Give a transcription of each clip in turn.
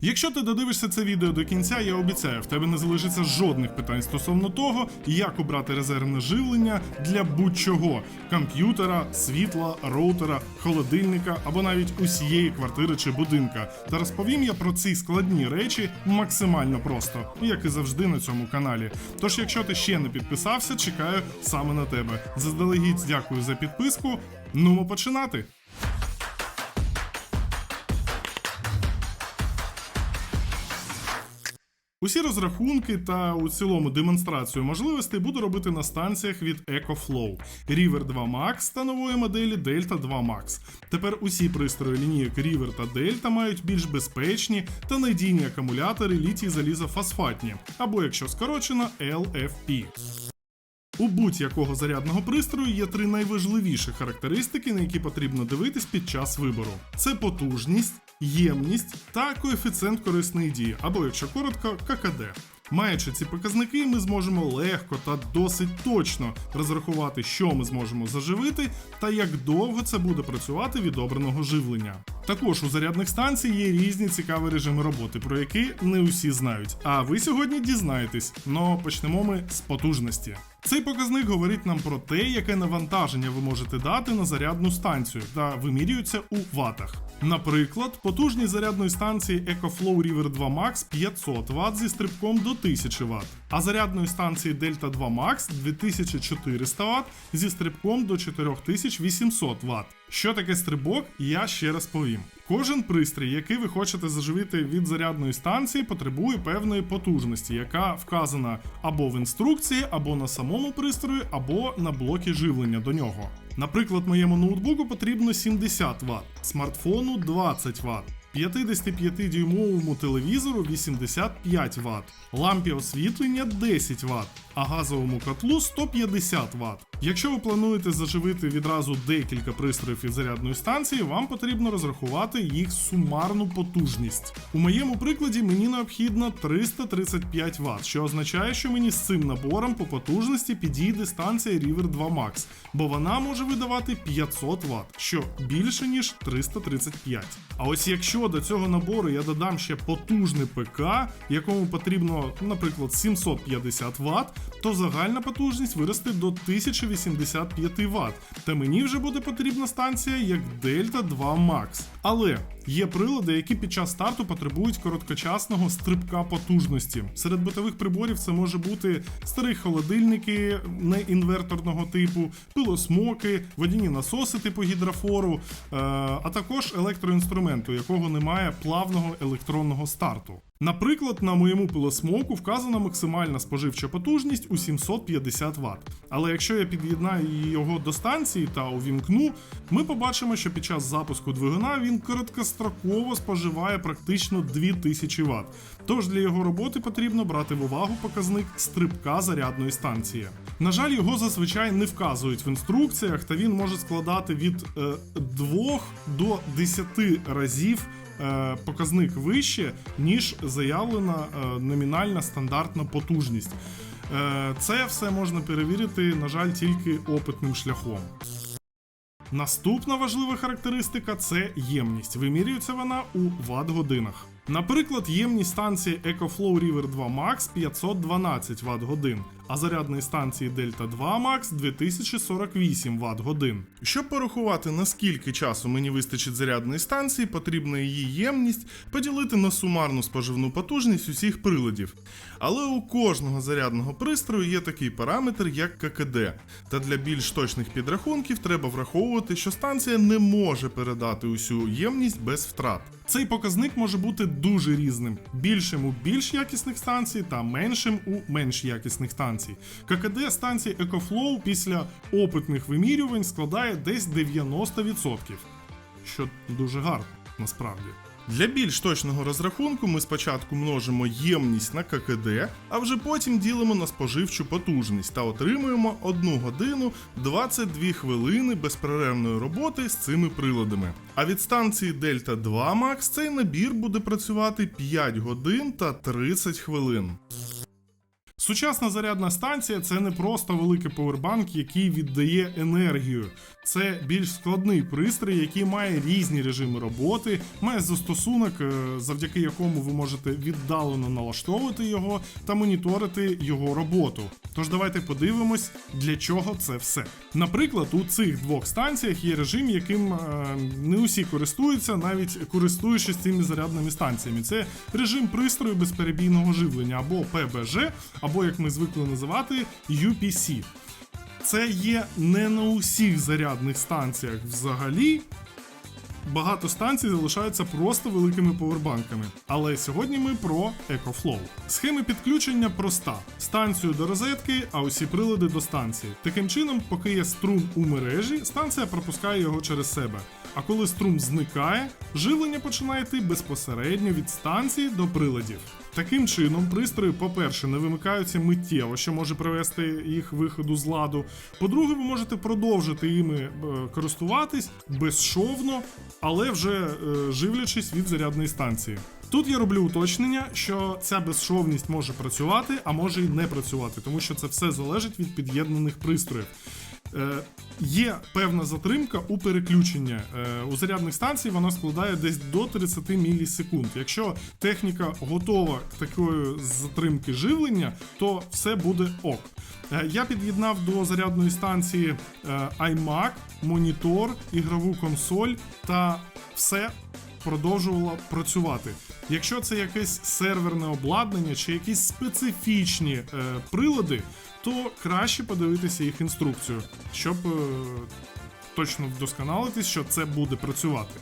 Якщо ти додивишся це відео до кінця, я обіцяю, в тебе не залишиться жодних питань стосовно того, як обрати резервне живлення для будь-чого: комп'ютера, світла, роутера, холодильника або навіть усієї квартири чи будинка. Та розповім я про ці складні речі максимально просто, як і завжди на цьому каналі. Тож, якщо ти ще не підписався, чекаю саме на тебе. Заздалегідь дякую за підписку. Ну, починати. Усі розрахунки та у цілому демонстрацію можливостей буду робити на станціях від EcoFlow River 2 Max та нової моделі Delta 2 Max. Тепер усі пристрої лінійок River та Delta мають більш безпечні та надійні акумулятори літій залізофосфатні, або якщо скорочено LFP. У будь-якого зарядного пристрою є три найважливіші характеристики, на які потрібно дивитись під час вибору: це потужність, ємність та коефіцієнт корисної дії, або якщо коротко, ККД. Маючи ці показники, ми зможемо легко та досить точно розрахувати, що ми зможемо заживити та як довго це буде працювати від обраного живлення. Також у зарядних станцій є різні цікаві режими роботи, про які не усі знають. А ви сьогодні дізнаєтесь. Но почнемо ми з потужності. Цей показник говорить нам про те, яке навантаження ви можете дати на зарядну станцію та вимірюється у ватах. Наприклад, потужність зарядної станції EcoFlow River 2 Max 500 Вт зі стрибком до 1000 Вт, а зарядної станції Delta 2 Max 2400 Вт зі стрибком до 4800 Вт. Що таке стрибок, я ще раз повім. Кожен пристрій, який ви хочете заживити від зарядної станції, потребує певної потужності, яка вказана або в інструкції, або на самому пристрої, або на блокі живлення до нього. Наприклад, моєму ноутбуку потрібно 70 Вт, смартфону 20 Вт. 55-дюймовому телевізору 85 Вт, лампі освітлення 10 Вт, а газовому котлу 150 Вт. Якщо ви плануєте заживити відразу декілька пристроїв від зарядної станції, вам потрібно розрахувати їх сумарну потужність. У моєму прикладі мені необхідно 335 Вт, що означає, що мені з цим набором по потужності підійде станція River 2 Max, бо вона може видавати 500 Вт, що більше ніж 335. А ось якщо до цього набору я додам ще потужний ПК, якому потрібно, наприклад, 750 Вт, то загальна потужність виросте до 1085 Вт. Та мені вже буде потрібна станція як Delta 2 Max. Але є прилади, які під час старту потребують короткочасного стрибка потужності. Серед битових приборів це може бути старі холодильники неінверторного типу, пилосмоки, водяні насоси типу гідрофору, е, а також електроінструмент, у якого немає плавного електронного старту. Наприклад, на моєму пилосмоку вказана максимальна споживча потужність у 750 Вт. Але якщо я під'єднаю його до станції та увімкну, ми побачимо, що під час запуску двигуна він короткостроково споживає практично 2000 Вт. Тож для його роботи потрібно брати в увагу показник стрибка зарядної станції. На жаль, його зазвичай не вказують в інструкціях, та він може складати від е, 2 до 10 разів е, показник вище, ніж заявлена е, номінальна стандартна потужність. Е, це все можна перевірити, на жаль, тільки опитним шляхом. Наступна важлива характеристика це ємність. Вимірюється вона у Вт-годинах. Наприклад, ємність станції EcoFlow River 2 Max 512 Вт годин, а зарядної станції Delta 2 Max 2048 Вт годин. Щоб порахувати, наскільки часу мені вистачить зарядної станції, потрібно її ємність поділити на сумарну споживну потужність усіх приладів. Але у кожного зарядного пристрою є такий параметр, як ККД. Та для більш точних підрахунків треба враховувати, що станція не може передати усю ємність без втрат. Цей показник може бути дуже різним: більшим у більш якісних станцій та меншим у менш якісних станцій. ККД станції EcoFlow після опитних вимірювань складає десь 90%, що дуже гарно насправді. Для більш точного розрахунку ми спочатку множимо ємність на ККД, а вже потім ділимо на споживчу потужність та отримуємо 1 годину 22 хвилини безперервної роботи з цими приладами. А від станції Delta 2 Max цей набір буде працювати 5 годин та 30 хвилин. Сучасна зарядна станція це не просто великий повербанк, який віддає енергію. Це більш складний пристрій, який має різні режими роботи, має застосунок, е, завдяки якому ви можете віддалено налаштовувати його та моніторити його роботу. Тож давайте подивимось, для чого це все. Наприклад, у цих двох станціях є режим, яким е, не усі користуються, навіть користуючись цими зарядними станціями. Це режим пристрою безперебійного живлення або ПБЖ, або як ми звикли називати UPC. Це є не на усіх зарядних станціях взагалі. Багато станцій залишаються просто великими повербанками. Але сьогодні ми про EcoFlow. Схема підключення проста: станцію до розетки, а усі прилади до станції. Таким чином, поки є струм у мережі, станція пропускає його через себе. А коли струм зникає, живлення починає йти безпосередньо від станції до приладів. Таким чином, пристрої, по-перше, не вимикаються миттєво, що може привести їх виходу з ладу. По-друге, ви можете продовжити іми е, користуватись безшовно, але вже е, живлячись від зарядної станції. Тут я роблю уточнення, що ця безшовність може працювати, а може і не працювати, тому що це все залежить від під'єднаних пристроїв. Е, Є певна затримка у переключення. Е, У зарядних станцій вона складає десь до 30 мілісекунд. Якщо техніка готова к такої затримки живлення, то все буде ок. Е, Я під'єднав до зарядної станції iMac, монітор, ігрову консоль та все продовжувало працювати. Якщо це якесь серверне обладнання чи якісь специфічні е, прилади, то краще подивитися їх інструкцію, щоб е, точно вдосконалитись, що це буде працювати.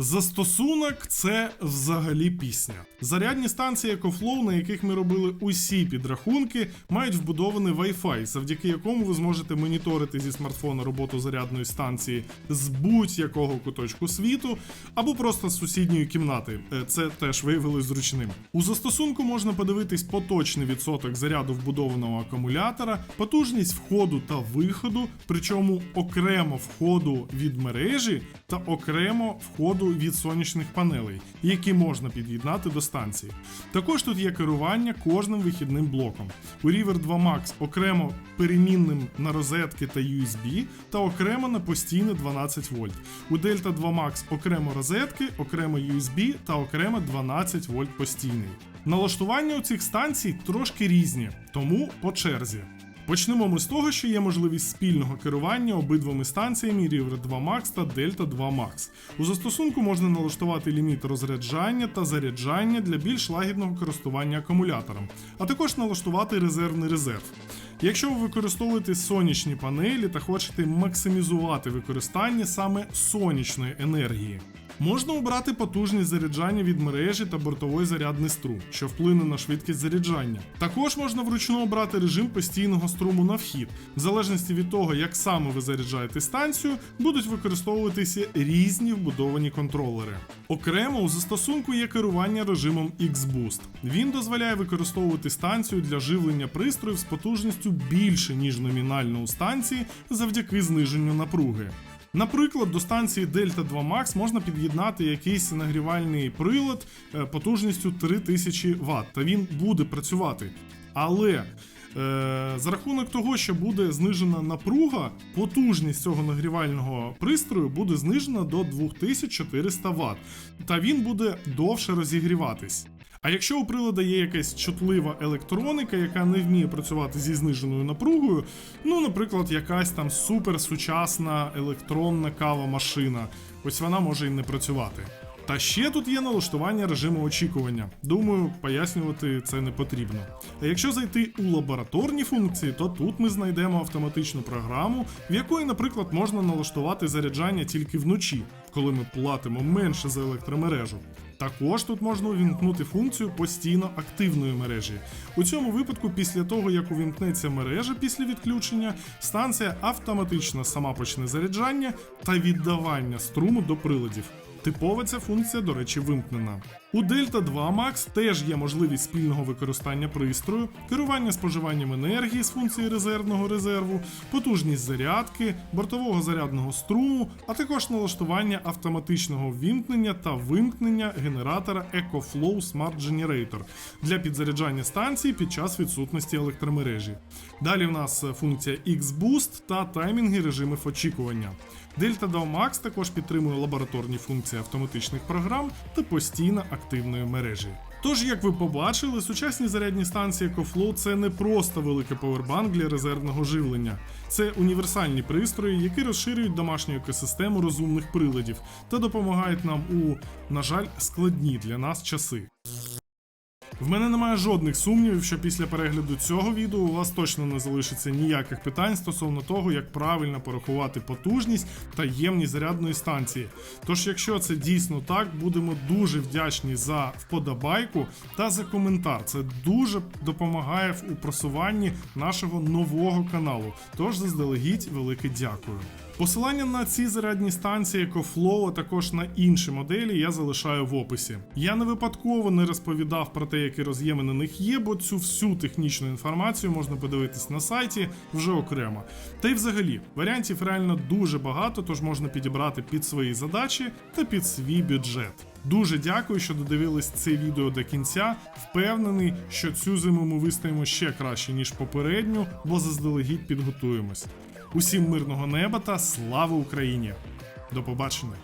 Застосунок це взагалі пісня. Зарядні станції EcoFlow, на яких ми робили усі підрахунки, мають вбудований Wi-Fi, завдяки якому ви зможете моніторити зі смартфона роботу зарядної станції з будь-якого куточку світу або просто з сусідньої кімнати. Е, Це теж виявилось зручним. У застосунку можна подивитись поточний відсоток заряду вбудованого акумулятора, потужність входу та виходу, причому окремо входу від мережі та окремо входу від сонячних панелей, які можна під'єднати до станції. Також тут є керування кожним вихідним блоком. У River 2 Max окремо перемінним на розетки та USB, та окремо на постійне 12 вольт. У Delta 2 Max окремо розетки, окремо USB та окремо 12 вольт постійний. Налаштування у цих станцій трошки різні, тому по черзі. Почнемо ми з того, що є можливість спільного керування обидвоми станціями River 2 Max та Delta 2 Max. У застосунку можна налаштувати ліміт розряджання та заряджання для більш лагідного користування акумулятором, а також налаштувати резервний резерв. Якщо ви використовуєте сонячні панелі та хочете максимізувати використання саме сонячної енергії. Можна обрати потужність заряджання від мережі та бортовий зарядний струм, що вплине на швидкість заряджання. Також можна вручну обрати режим постійного струму на вхід. В залежності від того, як саме ви заряджаєте станцію, будуть використовуватися різні вбудовані контролери. Окремо у застосунку є керування режимом X-Boost. Він дозволяє використовувати станцію для живлення пристроїв з потужністю більше, ніж номінально у станції завдяки зниженню напруги. Наприклад, до станції Delta 2 Max можна під'єднати якийсь нагрівальний прилад е, потужністю 3000 Вт, та він буде працювати. Але е, за рахунок того, що буде знижена напруга, потужність цього нагрівального пристрою буде знижена до 2400 Вт, та він буде довше розігріватись. А якщо у прилада є якась чутлива електроніка, яка не вміє працювати зі зниженою напругою, ну, наприклад, якась там суперсучасна електронна кава-машина, ось вона може і не працювати. Та ще тут є налаштування режиму очікування. Думаю, пояснювати це не потрібно. А якщо зайти у лабораторні функції, то тут ми знайдемо автоматичну програму, в якої, наприклад, можна налаштувати заряджання тільки вночі, коли ми платимо менше за електромережу. Також тут можна увімкнути функцію постійно активної мережі. У цьому випадку, після того як увімкнеться мережа після відключення, станція автоматично сама почне заряджання та віддавання струму до приладів. Типова ця функція, до речі, вимкнена. У Delta 2 Max теж є можливість спільного використання пристрою, керування споживанням енергії з функції резервного резерву, потужність зарядки, бортового зарядного струму, а також налаштування автоматичного ввімкнення та вимкнення генератора EcoFlow Smart Generator для підзаряджання станції під час відсутності електромережі. Далі в нас функція X-Boost та таймінги режимів очікування. Delta 2 Max також підтримує лабораторні функції автоматичних програм та постійно активної мережі. Тож, як ви побачили, сучасні зарядні станції EcoFlow – це не просто великий повербанк для резервного живлення, це універсальні пристрої, які розширюють домашню екосистему розумних приладів та допомагають нам у, на жаль, складні для нас часи. В мене немає жодних сумнівів, що після перегляду цього відео у вас точно не залишиться ніяких питань стосовно того, як правильно порахувати потужність та ємність зарядної станції. Тож, якщо це дійсно так, будемо дуже вдячні за вподобайку та за коментар. Це дуже допомагає у просуванні нашого нового каналу. Тож заздалегідь велике дякую. Посилання на ці зарядні станції EcoFlow, а також на інші моделі я залишаю в описі. Я не випадково не розповідав про те, які роз'єми на них є, бо цю всю технічну інформацію можна подивитись на сайті вже окремо. Та й взагалі, варіантів реально дуже багато, тож можна підібрати під свої задачі та під свій бюджет. Дуже дякую, що додивились це відео до кінця. Впевнений, що цю зиму ми вистоїмо ще краще, ніж попередню, бо заздалегідь підготуємось. Усім мирного неба та слава Україні! До побачення!